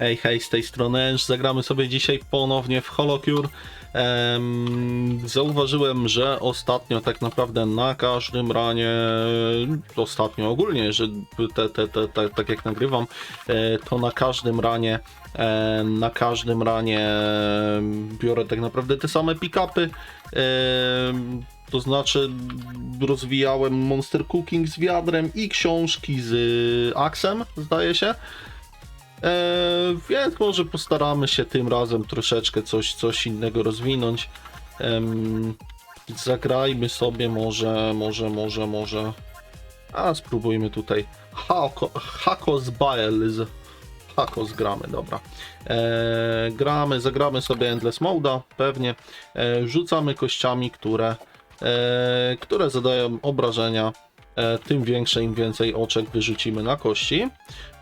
Ej, hej, z tej strony Enż. Zagramy sobie dzisiaj ponownie w HoloCure. Em, zauważyłem, że ostatnio tak naprawdę na każdym ranie, ostatnio ogólnie, że te, te, te, te, tak jak nagrywam, e, to na każdym ranie, e, na każdym ranie biorę tak naprawdę te same pick-upy. Em, to znaczy rozwijałem Monster Cooking z wiadrem i książki z Axem, zdaje się. Eee, więc może postaramy się tym razem troszeczkę coś, coś innego rozwinąć. Zagrajmy sobie może, może, może, może. A spróbujmy tutaj. Hako, Hakos Baels. Hakos gramy, dobra. Eee, gramy, zagramy sobie Endless Moda, pewnie. Eee, rzucamy kościami, które, które zadają obrażenia. E, tym większe, im więcej oczek wyrzucimy na kości.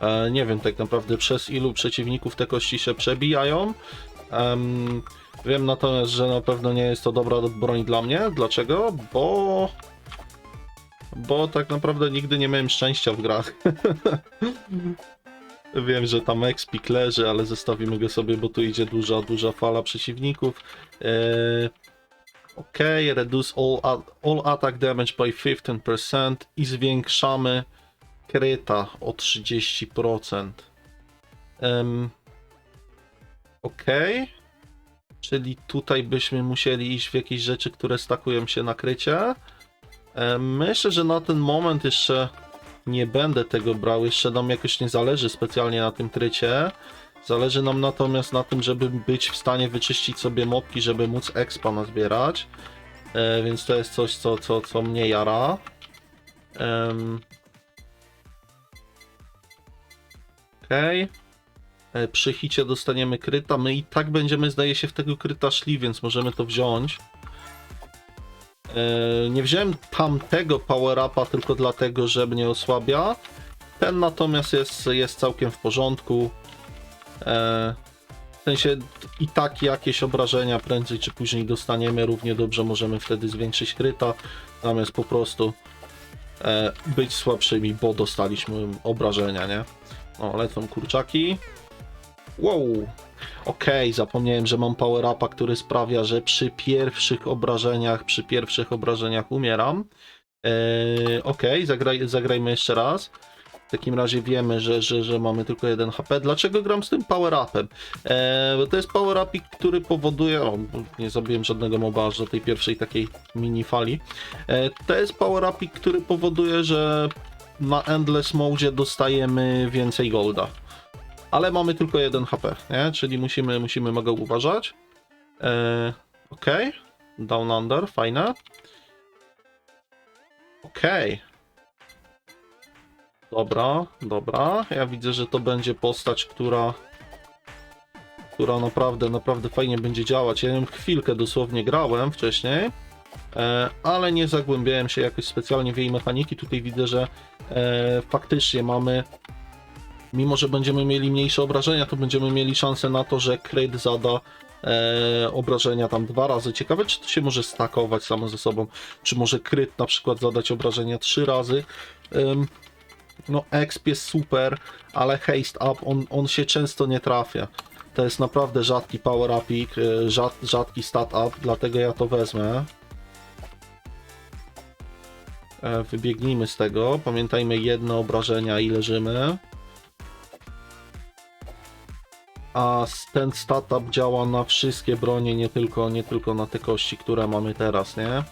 E, nie wiem tak naprawdę przez ilu przeciwników te kości się przebijają. Em, wiem natomiast, że na pewno nie jest to dobra broń dla mnie. Dlaczego? Bo. Bo tak naprawdę nigdy nie miałem szczęścia w grach. Wiem, że tam expik leży, ale zostawimy go sobie, bo tu idzie duża, duża fala przeciwników. E, Ok, reduce all, all attack damage by 15% i zwiększamy kryta o 30%. Um, ok. Czyli tutaj byśmy musieli iść w jakieś rzeczy, które stakują się na krycie. Em, myślę, że na ten moment jeszcze nie będę tego brał. Jeszcze nam jakoś nie zależy specjalnie na tym krycie. Zależy nam natomiast na tym, żeby być w stanie wyczyścić sobie mopki, żeby móc expa nazbierać. E, więc to jest coś, co, co, co mnie jara. Em, Okej. E, Przy hicie dostaniemy kryta. My i tak będziemy, zdaje się, w tego kryta szli, więc możemy to wziąć. E, Nie wziąłem tamtego power-upa tylko dlatego, że mnie osłabia. Ten natomiast jest, jest całkiem w porządku. E, W sensie i tak jakieś obrażenia prędzej czy później dostaniemy. Równie dobrze możemy wtedy zwiększyć kryta, zamiast po prostu e, być słabszymi, bo dostaliśmy obrażenia, nie? O, lecą kurczaki. Wow. Okej, zapomniałem, że mam power upa, który sprawia, że przy pierwszych obrażeniach, przy pierwszych obrażeniach umieram. Eee, Okej, zagraj, zagrajmy jeszcze raz. W takim razie wiemy, że, że, że mamy tylko jeden HP. Dlaczego gram z tym power upem? Eee, bo to jest power up, który powoduje. O, nie zrobiłem żadnego moba aż do tej pierwszej takiej mini fali. Eee, to jest power up, który powoduje, że na Endless Mode dostajemy więcej golda. Ale mamy tylko jeden HP, nie? Czyli musimy, musimy mega uważać. Eee, ok. Down Under, fajne. Okej. Dobra, dobra. Ja widzę, że to będzie postać, która która naprawdę, naprawdę fajnie będzie działać. Ja ją chwilkę dosłownie grałem wcześniej, e, ale nie zagłębiałem się jakoś specjalnie w jej mechaniki. Tutaj widzę, że e, faktycznie mamy, mimo że będziemy mieli mniejsze obrażenia, to będziemy mieli szansę na to, że kryt zada e, obrażenia tam dwa razy. Ciekawe, czy to się może stakować samo ze sobą, czy może kryt na przykład zadać obrażenia trzy razy. No, exp jest super, ale haste up, on, on się często nie trafia. To jest naprawdę rzadki power upik, y, rzad, rzadki stat up, dlatego ja to wezmę. E, Wybiegnijmy z tego. Pamiętajmy jedne obrażenia i leżymy. A ten stat up działa na wszystkie bronie, nie tylko, nie tylko na te kości, które mamy teraz, nie?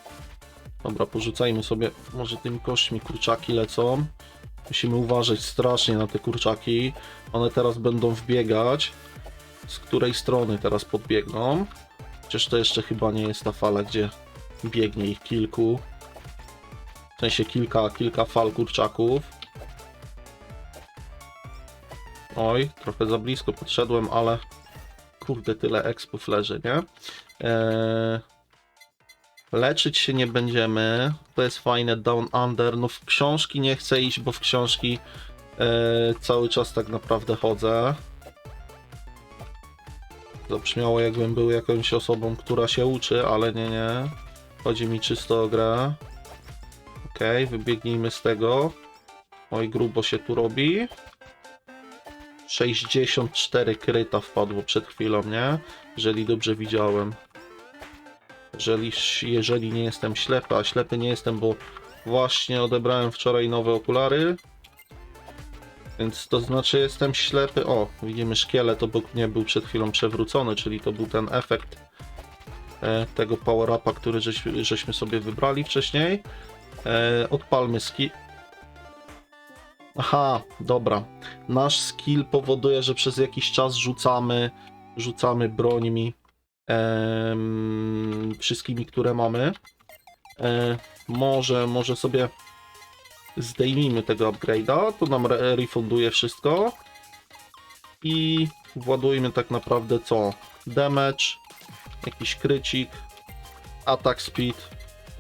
Dobra, porzucajmy sobie może tymi kośćmi kurczaki lecą. Musimy uważać strasznie na te kurczaki. One teraz będą wbiegać. Z której strony teraz podbiegną? Chociaż to jeszcze chyba nie jest ta fala, gdzie biegnie ich kilku. W sensie kilka, kilka fal kurczaków. Oj, trochę za blisko podszedłem, ale kurde, tyle expów leży, nie? Eee... Leczyć się nie będziemy. To jest fajne Down Under. No w książki nie chcę iść, bo w książki e, cały czas tak naprawdę chodzę. Zabrzmiało jakbym był jakąś osobą, która się uczy, ale nie, nie. Chodzi mi czysto o grę. Okej, wybiegnijmy z tego. Oj, grubo się tu robi. 64 kryta wpadło przed chwilą, nie? Jeżeli dobrze widziałem. Jeżeli, jeżeli nie jestem ślepy, a ślepy nie jestem, bo właśnie odebrałem wczoraj nowe okulary. Więc to znaczy jestem ślepy. O, widzimy szkielet obok mnie był przed chwilą przewrócony, czyli to był ten efekt e, tego power-upa, który żeś, żeśmy sobie wybrali wcześniej. E, odpalmy ski. Aha, dobra. Nasz skill powoduje, że przez jakiś czas rzucamy, rzucamy brońmi wszystkimi, które mamy. E, może, może sobie zdejmijmy tego upgrade'a, to nam re refunduje wszystko. I władujmy tak naprawdę co? Damage, jakiś krycik, attack speed,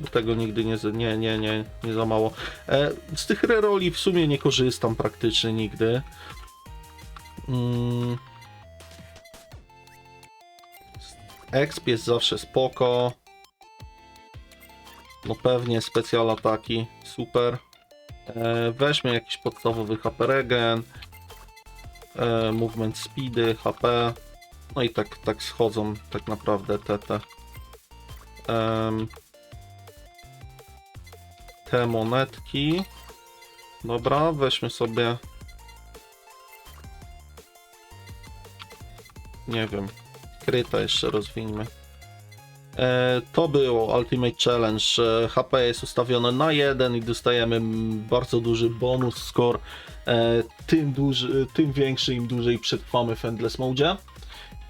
bo tego nigdy nie, nie, nie, nie, nie za mało. E, z tych reroli w sumie nie korzystam praktycznie nigdy. Mm. Exp jest zawsze spoko. No pewnie specjal ataki, super. E, weźmy jakiś podstawowy HP regen. E, movement speedy, HP. No i tak, tak schodzą tak naprawdę te te. Em, te monetki. Dobra, weźmy sobie. Nie wiem. Kryta jeszcze rozwińmy. E, to było Ultimate Challenge. E, HP jest ustawione na 1 i dostajemy bardzo duży bonus score. E, tym, duży, tym większy, im dłużej przetrwamy w Endless Mode.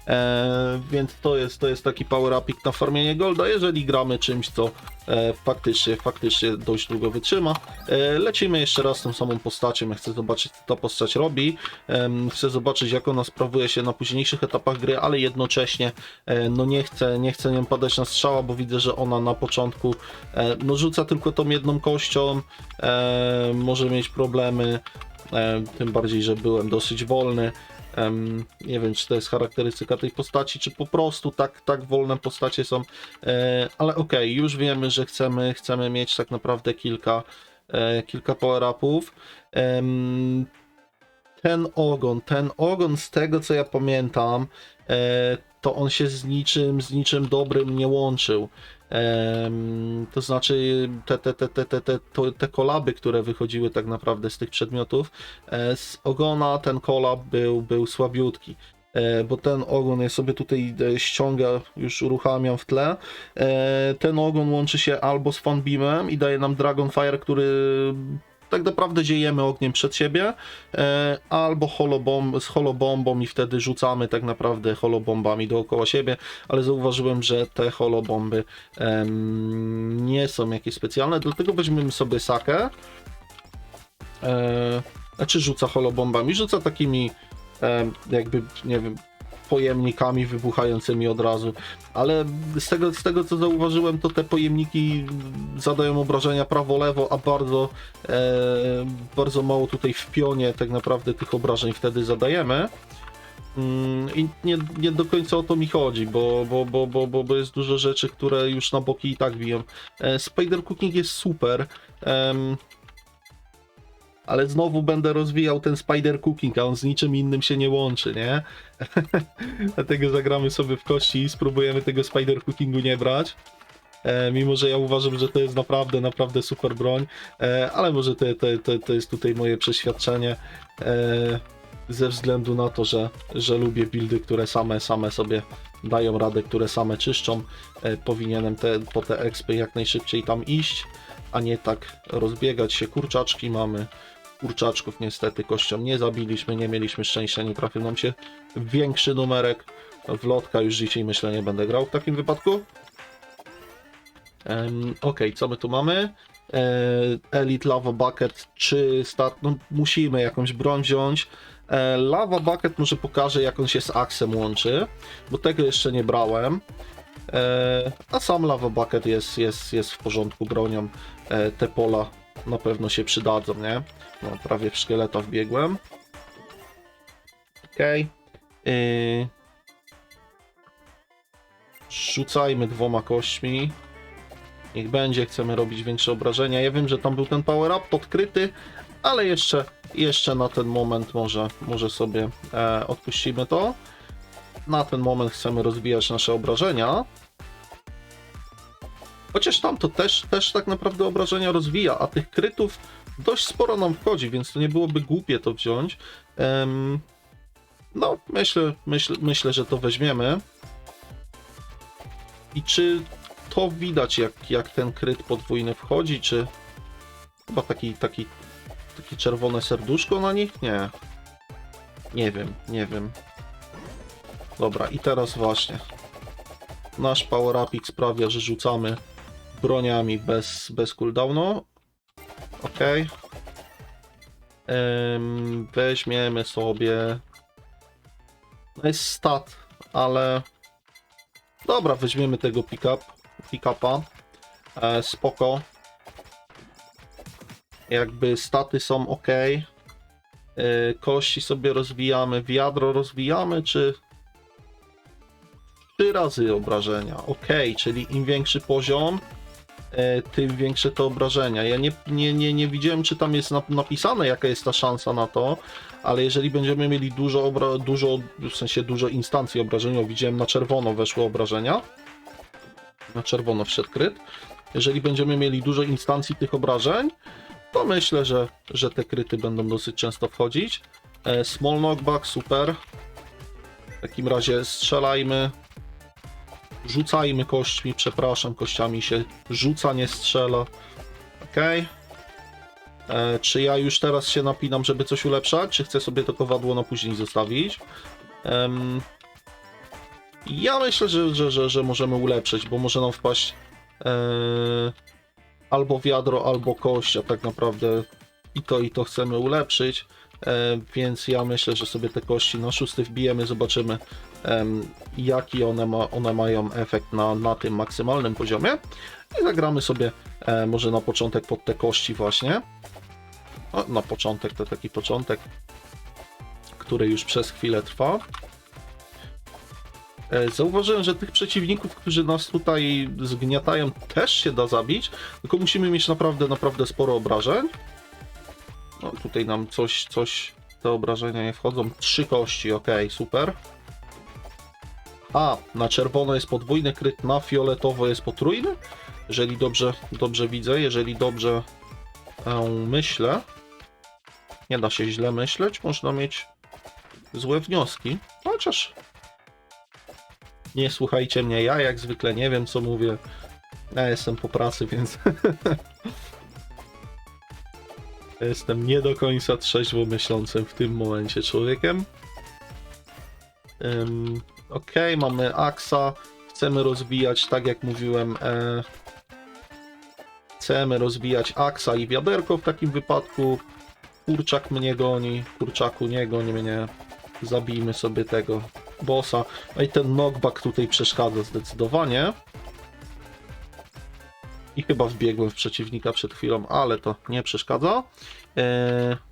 E, więc to jest, to jest taki power upik na farmienie golda, jeżeli gramy czymś, co e, faktycznie, faktycznie dość długo wytrzyma. E, lecimy jeszcze raz tą samą postacią, ja chcę zobaczyć, co ta postać robi. Em, chcę zobaczyć, jak ona sprawuje się na późniejszych etapach gry, ale jednocześnie e, no nie chcę, nie chcę nią padać na strzała, bo widzę, że ona na początku e, no rzuca tylko tą jedną kością, e, może mieć problemy, e, tym bardziej, że byłem dosyć wolny. Em, nie wiem, czy to jest charakterystyka tej postaci, czy po prostu tak, tak wolne postacie są, e, ale okej, już wiemy, że chcemy, chcemy mieć tak naprawdę kilka, e, kilka power-upów. Ten ogon, ten ogon z tego co ja pamiętam, e, to on się z niczym, z niczym dobrym nie łączył. To znaczy te, te, te, te, te, te, te kolaby, które wychodziły tak naprawdę z tych przedmiotów, e, z ogona ten kolab był, był słabiutki. E, bo ten ogon ja sobie tutaj e, ściąga, już uruchamiam w tle. Ten ogon łączy się albo z Funbeamem i daje nam Dragonfire, który tak naprawdę dziejemy ogniem przed siebie, e, albo holobomb, z holobombą i wtedy rzucamy tak naprawdę holobombami dookoła siebie, ale zauważyłem, że te holobomby em, nie są jakieś specjalne, dlatego weźmiemy sobie sakę. E, znaczy rzuca holobombami, rzuca takimi em, jakby, nie wiem, pojemnikami wybuchającymi od razu, ale z tego, z tego co zauważyłem, to te pojemniki zadają obrażenia prawo-lewo, a bardzo, e, bardzo mało tutaj w pionie tak naprawdę tych obrażeń wtedy zadajemy. Mm, I nie, nie do końca o to mi chodzi, bo, bo, bo, bo, bo, jest dużo rzeczy, które już na boki i tak biją. E, Spider Cooking jest super. Ale znowu będę rozwijał ten Spider Cooking, a on z niczym innym się nie łączy, nie? Dlatego zagramy sobie w kości i spróbujemy tego Spider Cookingu nie brać. E, mimo, że ja uważam, że to jest naprawdę, naprawdę super broń, e, ale może to, to, to, to jest tutaj moje przeświadczenie. E, ze względu na to, że, że lubię buildy, które same, same sobie dają radę, które same czyszczą. E, powinienem te, po te expy jak najszybciej tam iść, a nie tak rozbiegać się. Kurczaczki mamy. Kurczaczków niestety kością nie zabiliśmy, nie mieliśmy szczęścia, nie trafił nam się większy numerek. W lotka już dzisiaj myślę nie będę grał w takim wypadku. Um, ok, co my tu mamy? E, Elite Lava Bucket czy stat... No, musimy jakąś broń wziąć. E, Lava Bucket może pokażę jak on się z Axem łączy, bo tego jeszcze nie brałem. E, a sam Lava Bucket jest, jest, jest w porządku bronią. Te pola na pewno się przydadzą, nie? No, prawie w szkieleta wbiegłem. Okej. Okay. Rzucajmy dwoma kośćmi. Niech będzie, chcemy robić większe obrażenia. Ja wiem, że tam był ten power up podkryty, ale jeszcze, jeszcze na ten moment może, może sobie e, odpuścimy to. Na ten moment chcemy rozwijać nasze obrażenia. Chociaż tam to też, też tak naprawdę obrażenia rozwija, a tych krytów dość sporo nam wchodzi, więc to nie byłoby głupie to wziąć. Em, no, myślę, myślę, myślę, że to weźmiemy. I czy to widać, jak, jak ten kryt podwójny wchodzi, czy chyba taki, taki, takie czerwone serduszko na nich? Nie. Nie wiem, nie wiem. Dobra, i teraz właśnie. Nasz power upik sprawia, że rzucamy broniami bez, bez cooldownu. Ok. Weźmiemy sobie. No jest stat, ale. Dobra, weźmiemy tego pick-up. Pick-upa. E, spoko. Jakby staty są ok. E, kości sobie rozwijamy. Wiadro rozwijamy, czy. Trzy razy obrażenia. Ok, czyli im większy poziom, tym większe te obrażenia. Ja nie, nie, nie, nie widziałem, czy tam jest nap- napisane, jaka jest ta szansa na to, ale jeżeli będziemy mieli dużo, obra- dużo w sensie dużo instancji obrażeniowych, widziałem na czerwono weszły obrażenia. Na czerwono wszedł kryt. Jeżeli będziemy mieli dużo instancji tych obrażeń, to myślę, że, że te kryty będą dosyć często wchodzić. E, small knockback, super. W takim razie strzelajmy. Rzucajmy kośćmi, przepraszam, kościami się rzuca, nie strzela. Ok. E, czy ja już teraz się napinam, żeby coś ulepszać, czy chcę sobie to kowadło na później zostawić? Em, ja myślę, że, że, że, że możemy ulepszyć, bo może nam wpaść e, albo wiadro, albo kość, a tak naprawdę i to, i to chcemy ulepszyć. E, więc ja myślę, że sobie te kości na szósty wbijemy, zobaczymy jaki one, ma, one mają efekt na, na tym maksymalnym poziomie. I zagramy sobie e, może na początek pod te kości właśnie. O, na początek to taki początek, który już przez chwilę trwa. E, Zauważyłem, że tych przeciwników, którzy nas tutaj zgniatają, też się da zabić, tylko musimy mieć naprawdę, naprawdę sporo obrażeń. No tutaj nam coś, coś, te obrażenia nie wchodzą. Trzy kości, ok, super. A, na czerwono jest podwójny kryt, na fioletowo jest potrójny. Jeżeli dobrze, dobrze widzę, jeżeli dobrze e, myślę. Nie da się źle myśleć, można mieć złe wnioski. Chociaż nie słuchajcie mnie, ja jak zwykle nie wiem co mówię. Ja jestem po pracy, więc jestem nie do końca trzeźwo myślącym w tym momencie człowiekiem. Ok, mamy Axa. Chcemy rozwijać, tak jak mówiłem, e, chcemy rozwijać Axa i wiaderko w takim wypadku. Kurczak mnie goni, kurczaku nie goni mnie. Zabijmy sobie tego bossa. No i ten knockback tutaj przeszkadza zdecydowanie. I chyba wbiegłem w przeciwnika przed chwilą, ale to nie przeszkadza. Eee...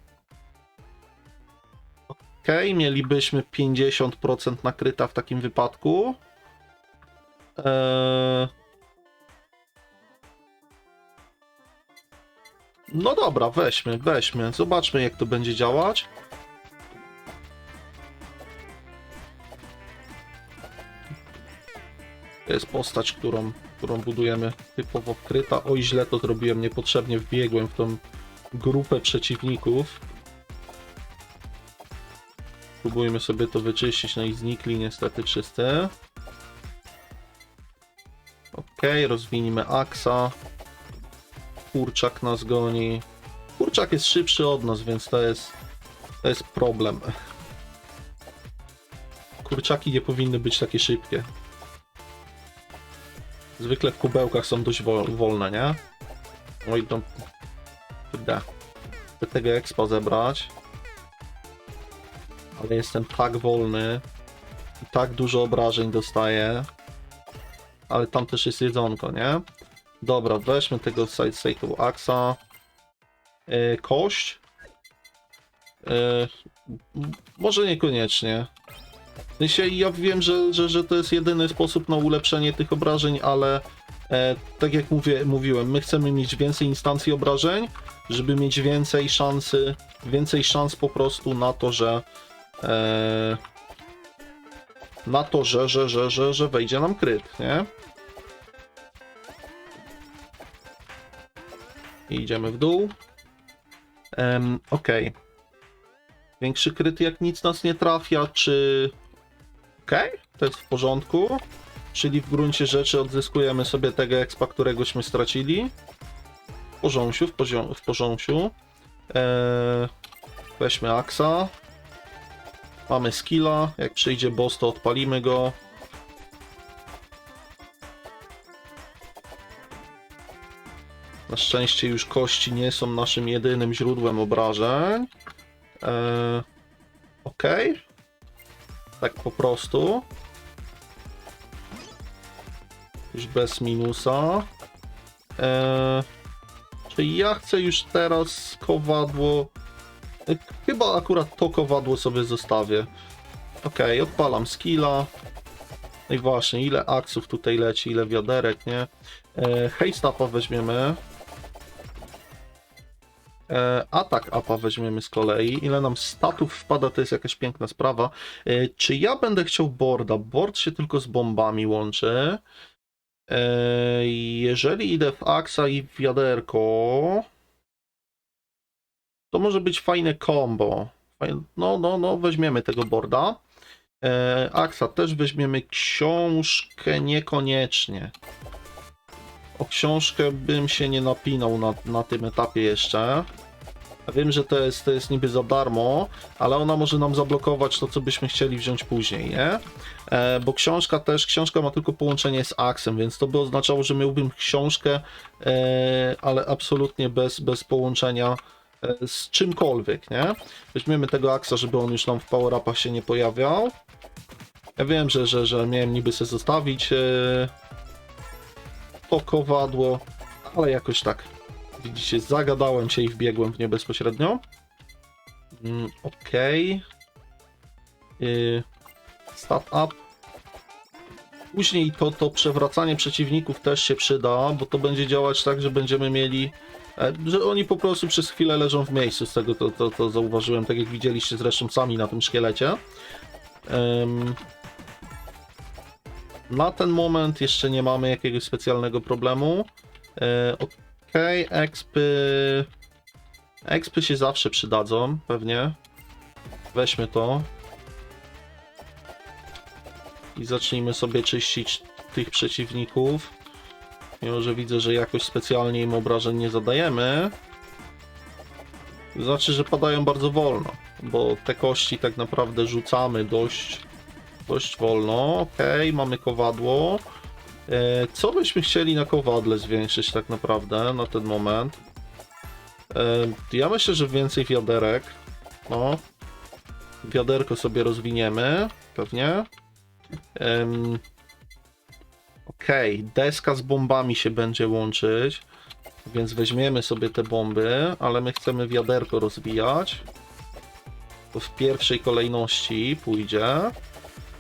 Mielibyśmy 50% nakryta w takim wypadku. Eee... No dobra, weźmy, weźmy. Zobaczmy jak to będzie działać. To jest postać, którą, którą budujemy typowo wkryta. Oj, źle to zrobiłem, niepotrzebnie wbiegłem w tą grupę przeciwników. Próbujmy sobie to wyczyścić, no i znikli niestety wszyscy. Ok, rozwinijmy Aksa. Kurczak nas goni. Kurczak jest szybszy od nas, więc to jest, to jest problem. Kurczaki nie powinny być takie szybkie. Zwykle w kubełkach są dość wol, wolne, nie? No i to... Kurde. Chcę tego expa zebrać. Ale jestem tak wolny. I tak dużo obrażeń dostaję. Ale tam też jest jedzonko, nie? Dobra, weźmy tego side cycle axa. Yy, kość. Yy, może niekoniecznie. Ja wiem, że, że, że to jest jedyny sposób na ulepszenie tych obrażeń, ale E, tak jak mówię, mówiłem, my chcemy mieć więcej instancji obrażeń, żeby mieć więcej szansy, więcej szans po prostu na to, że na to, że, że, że, że, że wejdzie nam kryt, nie? I idziemy w dół. Em, Okej. Większy kryt jak nic nas nie trafia, czy... Okej, to jest w porządku. Czyli w gruncie rzeczy odzyskujemy sobie tego expa, któregośmy stracili. W porządku, w, w porządku. Eee, weźmy Axa. Mamy skilla. Jak przyjdzie boss, to odpalimy go. Na szczęście już kości nie są naszym jedynym źródłem obrażeń. Eee, ok. Tak po prostu. Już bez minusa. Eee, czy ja chcę już teraz kowadło. Chyba akurat to kowadło sobie zostawię. Ok, odpalam skilla. No i właśnie, ile aksów tutaj leci, ile wiaderek, nie? E, Haystapa weźmiemy. E, atak apa weźmiemy z kolei. Ile nam statów wpada, to jest jakaś piękna sprawa. E, czy ja będę chciał boarda? Board się tylko z bombami łączy. E, jeżeli idę w aksa i w wiaderko, to może być fajne combo. No, no, no, weźmiemy tego boarda. E, aksa też weźmiemy książkę niekoniecznie. O książkę bym się nie napinał na, na tym etapie jeszcze. Wiem, że to jest, to jest niby za darmo, ale ona może nam zablokować to, co byśmy chcieli wziąć później, nie? E, bo książka też, książka ma tylko połączenie z Axem, więc to by oznaczało, że miałbym książkę, e, ale absolutnie bez, bez połączenia z czymkolwiek, nie? Weźmiemy tego Axa, żeby on już nam w power upach się nie pojawiał. Ja wiem, że, że, że miałem niby sobie zostawić e, to kowadło, ale jakoś tak. Widzicie, zagadałem się i wbiegłem w nie bezpośrednio. Mm, Okej. Y, Stat up. Później to, to przewracanie przeciwników też się przyda, bo to będzie działać tak, że będziemy mieli. E, Że oni po prostu przez chwilę leżą w miejscu, z tego to, to, to zauważyłem, tak jak widzieliście zresztą sami na tym szkielecie. Em, na ten moment jeszcze nie mamy jakiegoś specjalnego problemu. E, Okej, expy. Expy się zawsze przydadzą, pewnie. Weźmy to. I zacznijmy sobie czyścić tych przeciwników. Mimo, że widzę, że jakoś specjalnie im obrażeń nie zadajemy. Znaczy, że padają bardzo wolno, bo te kości tak naprawdę rzucamy dość, dość wolno. Okej, mamy kowadło. E, Co byśmy chcieli na kowadle zwiększyć tak naprawdę na ten moment? E, Ja myślę, że więcej wiaderek. No. Wiaderko sobie rozwiniemy, pewnie. Okej, deska z bombami się będzie łączyć, więc weźmiemy sobie te bomby, ale my chcemy wiaderko rozwijać. To w pierwszej kolejności pójdzie.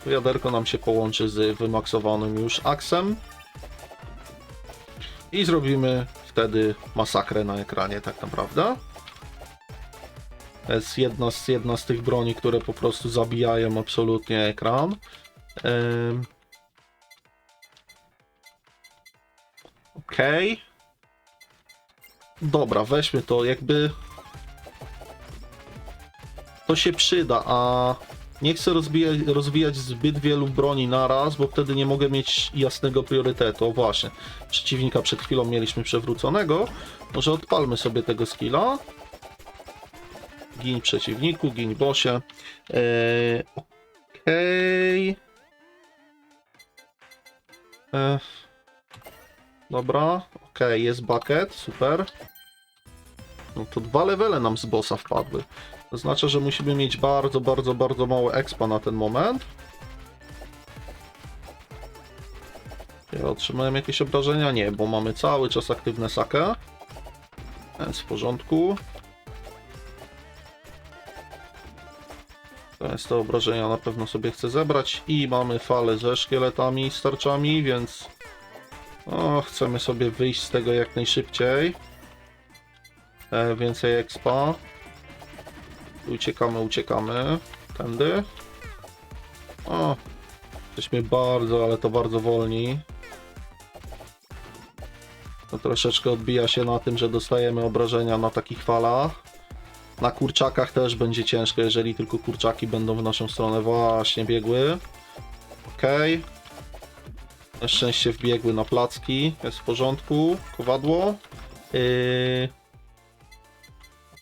Wiaderko nam się połączy z wymaksowanym już aksem. I zrobimy wtedy masakrę na ekranie, tak naprawdę. To jest jedna z, jedna z tych broni, które po prostu zabijają absolutnie ekran. Ym. Okej. Dobra, weźmy to, jakby... To się przyda, a nie chcę rozwijać, zbyt wielu broni naraz, bo wtedy nie mogę mieć jasnego priorytetu. O właśnie, przeciwnika przed chwilą mieliśmy przewróconego. Może odpalmy sobie tego skilla. Gin przeciwniku, gin bossie. Eee, Okej. Eee, dobra, okej, jest bucket, super. No to dwa levele nam z bossa wpadły. To znaczy, że musimy mieć bardzo, bardzo, bardzo mało expa na ten moment. Ja otrzymałem jakieś obrażenia? Nie, bo mamy cały czas aktywne sakę. Więc w porządku. To jest te obrażenia na pewno sobie chcę zebrać. I mamy falę ze szkieletami, starczami, więc O, chcemy sobie wyjść z tego jak najszybciej. E, więcej expa. Uciekamy, uciekamy. Tędy. O, jesteśmy bardzo, ale to bardzo wolni. To troszeczkę odbija się na tym, że dostajemy obrażenia na takich falach. Na kurczakach też będzie ciężko, jeżeli tylko kurczaki będą w naszą stronę właśnie biegły. Okej. Na szczęście wbiegły na placki. Jest w porządku. Kowadło. Yy...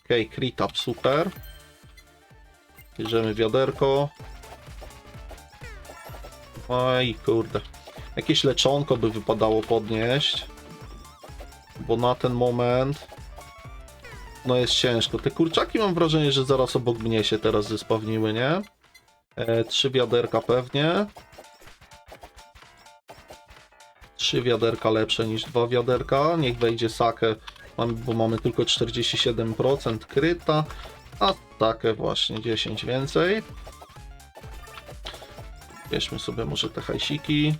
Okej, okay, super. Bierzemy wiaderko. Oj, kurde. Jakieś leczonko by wypadało podnieść. Bo na ten moment... No jest ciężko. Te kurczaki mam wrażenie, że zaraz obok mnie się teraz zespawniły, nie? E, trzy wiaderka pewnie. Trzy wiaderka lepsze niż dwa wiaderka. Niech wejdzie sakę, bo mamy tylko 47% kryta, a takę właśnie 10 więcej. Bierzmy sobie może te hajsiki.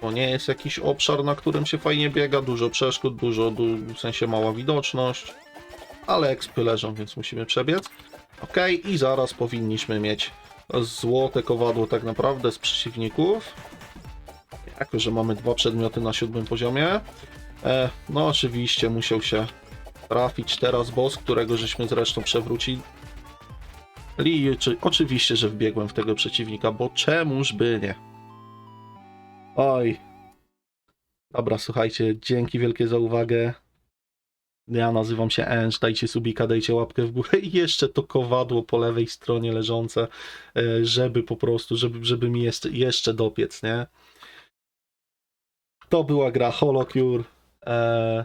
To nie jest jakiś obszar, na którym się fajnie biega, dużo przeszkód, dużo, du- w sensie mała widoczność, ale ekspy leżą, więc musimy przebiec. Ok, i zaraz powinniśmy mieć złote kowadło tak naprawdę z przeciwników. Jako, że mamy dwa przedmioty na siódmym poziomie. E, no oczywiście musiał się trafić teraz boss, którego żeśmy zresztą przewrócili. Czy, oczywiście, że wbiegłem w tego przeciwnika, bo czemuż by nie. Oj. Dobra, słuchajcie, dzięki wielkie za uwagę. Ja nazywam się Enż, dajcie subika, dajcie łapkę w górę i jeszcze to kowadło po lewej stronie leżące, e, żeby po prostu, żeby, żeby mi jeszcze, jeszcze dopiec, nie? To była gra Holocure. E,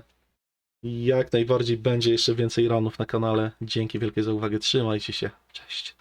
jak najbardziej będzie jeszcze więcej ranów na kanale. Dzięki wielkie za uwagę, trzymajcie się, cześć.